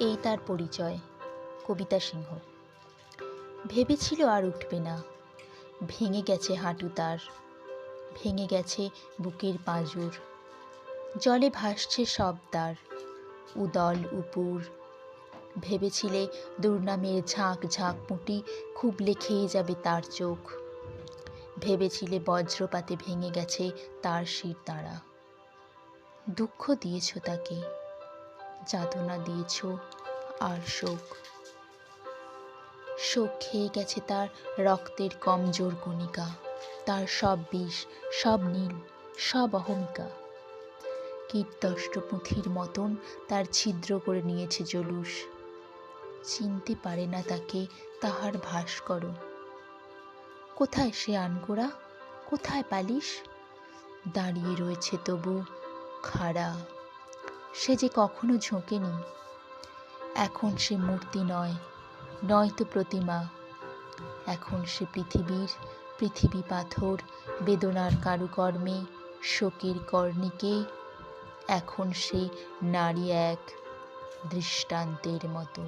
এই তার পরিচয়, কবিতা সিংহ। ভেবেছিল আর উঠবে না। ভেঙে গেছে হাঁটু তার। ভেঙে গেছে বুকের পাঁজুর। জলে ভাসছে সব তার। উদল, উপুর। ভেবেছিলে দুর্নামের ঝাঁক ঝাঁক মুটি খুবলে খেয়ে যাবে তার চোখ। ভেবেছিলে বজ্রপাতে ভেঙে গেছে তার শির তারা দুঃখ দিয়েছ তাকে। যাতনা দিয়েছ, আর শোক। শোক খেয়ে গেছে তার রক্তের কমজোর কণিকা, তার সব বিষ, সব নীল, সব অহমিকা। কীটদষ্ট পুঁথির মতন তার ছিদ্র করে নিয়েছে জলুস। চিনতে পারে না তাকে তাহার ভাস করো কোথায় সে আনগোড়া কোথায় পালিশ? দাঁড়িয়ে রয়েছে তবু খাড়া। সে যে কখনো ঝোঁকেনি। এখন সে মূর্তি নয় নয়তো প্রতিমা। এখন সে পৃথিবীর, পৃথিবী পাথর, বেদনার কারুকর্মে, শোকের কর্ণিকে। এখন সে নারী এক দৃষ্টান্তের মতো।